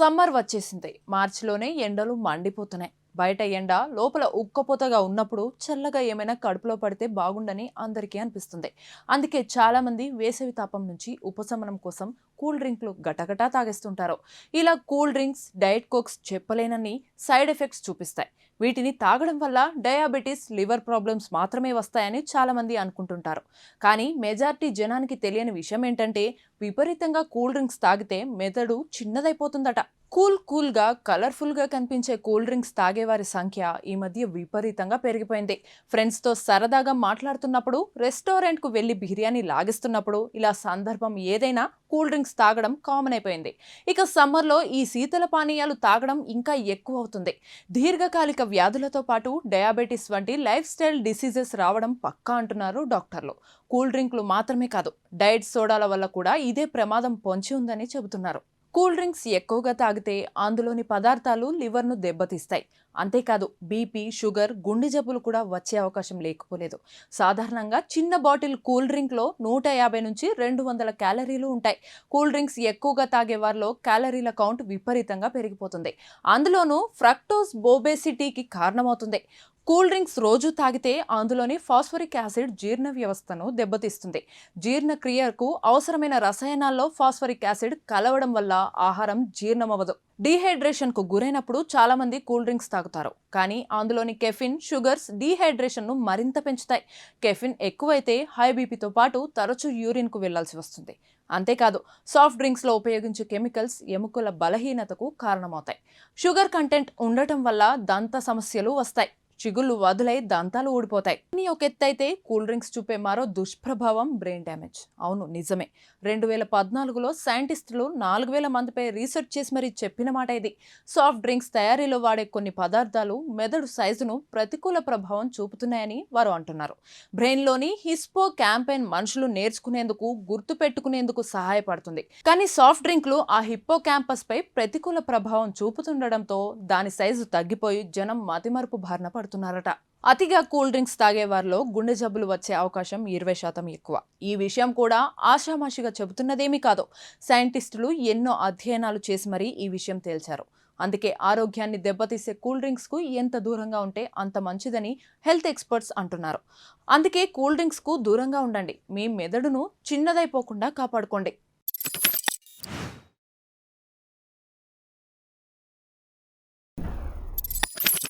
Summer వచ్చేసింది. మార్చిలోనే ఎండలు మండిపోతున్నాయి. బయట ఎండ లోపల ఉక్కపోతగా ఉన్నప్పుడు చల్లగా ఏమైనా కడుపులో పడితే బాగుండని అందరికీ అనిపిస్తుంది. అందుకే చాలామంది వేసవి తాపం నుంచి ఉపశమనం కోసం కూల్ డ్రింక్లు గటగటా తాగేస్తుంటారు. ఇలా కూల్ డ్రింక్స్ డైట్ కోక్స్ చెప్పలేనని సైడ్ ఎఫెక్ట్స్ చూపిస్తాయి. వీటిని తాగడం వల్ల డయాబెటీస్ లివర్ ప్రాబ్లమ్స్ మాత్రమే వస్తాయని చాలామంది అనుకుంటుంటారు. కానీ మెజార్టీ జనానికి తెలియని విషయం ఏంటంటే విపరీతంగా కూల్ డ్రింక్స్ తాగితే మెదడు చిన్నదైపోతుందట. కూల్ కూల్గా కలర్ఫుల్గా కనిపించే కూల్ డ్రింక్స్ తాగేవారి సంఖ్య ఈ మధ్య విపరీతంగా పెరిగిపోయింది. ఫ్రెండ్స్తో సరదాగా మాట్లాడుతున్నప్పుడు రెస్టారెంట్కు వెళ్ళి బిర్యానీ లాగిస్తున్నప్పుడు ఇలా సందర్భం ఏదైనా కూల్ డ్రింక్స్ తాగడం కామన్ అయిపోయింది. ఇక సమ్మర్లో ఈ శీతల పానీయాలు తాగడం ఇంకా ఎక్కువ అవుతుంది. దీర్ఘకాలిక వ్యాధులతో పాటు డయాబెటీస్ వంటి లైఫ్ స్టైల్ డిసీజెస్ రావడం పక్కా అంటున్నారు డాక్టర్లు. కూల్ డ్రింక్లు మాత్రమే కాదు డైట్ సోడాల వల్ల కూడా ఇదే ప్రమాదం పొంచి ఉందని చెబుతున్నారు. కూల్ డ్రింక్స్ ఎక్కువగా తాగితే అందులోని పదార్థాలు లివర్ను దెబ్బతీస్తాయి. అంతేకాదు బీపీ షుగర్ గుండె జబ్బులు కూడా వచ్చే అవకాశం లేకపోలేదు. సాధారణంగా చిన్న బాటిల్ కూల్ డ్రింక్లో నూట యాభై నుంచి రెండు వందల క్యాలరీలు ఉంటాయి. కూల్ డ్రింక్స్ ఎక్కువగా తాగే వారిలో క్యాలరీల కౌంట్ విపరీతంగా పెరిగిపోతుంది. అందులోనూ ఫ్రక్టోస్ బోబేసిటీకి కారణమవుతుంది. కూల్ డ్రింక్స్ రోజు తాగితే అందులోని ఫాస్ఫరిక్ యాసిడ్ జీర్ణ వ్యవస్థను దెబ్బతీస్తుంది. జీర్ణక్రియకు అవసరమైన రసాయనాల్లో ఫాస్ఫరిక్ యాసిడ్ కలవడం వల్ల ఆహారం జీర్ణమవ్వదు. డీహైడ్రేషన్కు గురైనప్పుడు చాలామంది కూల్ డ్రింక్స్ తాగుతారు కానీ అందులోని కెఫిన్ షుగర్స్ డీహైడ్రేషన్ను మరింత పెంచుతాయి. కెఫిన్ ఎక్కువైతే హై బీపీతో పాటు తరచూ యూరిన్కు వెళ్ళాల్సి వస్తుంది. అంతేకాదు సాఫ్ట్ డ్రింక్స్లో ఉపయోగించే కెమికల్స్ ఎముకల బలహీనతకు కారణమవుతాయి. షుగర్ కంటెంట్ ఉండటం వల్ల దంత సమస్యలు వస్తాయి. చిగుళ్ళు వదులై దంతాలు ఊడిపోతాయి. కానీ ఒక ఎత్తైతే కూల్ డ్రింక్స్ చూపే మరో దుష్ప్రభావం బ్రెయిన్ డ్యామేజ్ అవును నిజమే. రెండు వేల పద్నాలుగులో సైంటిస్టులు నాలుగు వేల మందిపై రీసెర్చ్ చేసి మరీ చెప్పిన మాట ఇది. సాఫ్ట్ డ్రింక్స్ తయారీలో వాడే కొన్ని పదార్థాలు మెదడు సైజును ప్రతికూల ప్రభావం చూపుతున్నాయని వారు అంటున్నారు. బ్రెయిన్లోని హిస్పో క్యాంపెయిన్ మనుషులు నేర్చుకునేందుకు గుర్తు పెట్టుకునేందుకు సహాయపడుతుంది. కానీ సాఫ్ట్ డ్రింక్లు ఆ హిప్పో క్యాంపస్ పై ప్రతికూల ప్రభావం చూపుతుండడంతో దాని సైజు తగ్గిపోయి జనం మతిమరుపు బారిన పడుతున్నారట అతిగా కూల్ డ్రింక్స్ తాగే వారిలో గుండె జబ్బులు వచ్చే అవకాశం ఇరవై శాతం ఎక్కువ. ఈ విషయం కూడా ఆషామాషిగా చెబుతున్నదేమీ కాదు. సైంటిస్టులు ఎన్నో అధ్యయనాలు చేసి మరీ ఈ విషయం తేల్చారు. అందుకే ఆరోగ్యాన్ని దెబ్బతీసే కూల్ డ్రింక్స్కు ఎంత దూరంగా ఉంటే అంత మంచిదని హెల్త్ ఎక్స్పర్ట్స్ అంటున్నారు. అందుకే కూల్ డ్రింక్స్కు దూరంగా ఉండండి. మీ మెదడును చిన్నదైపోకుండా కాపాడుకోండి.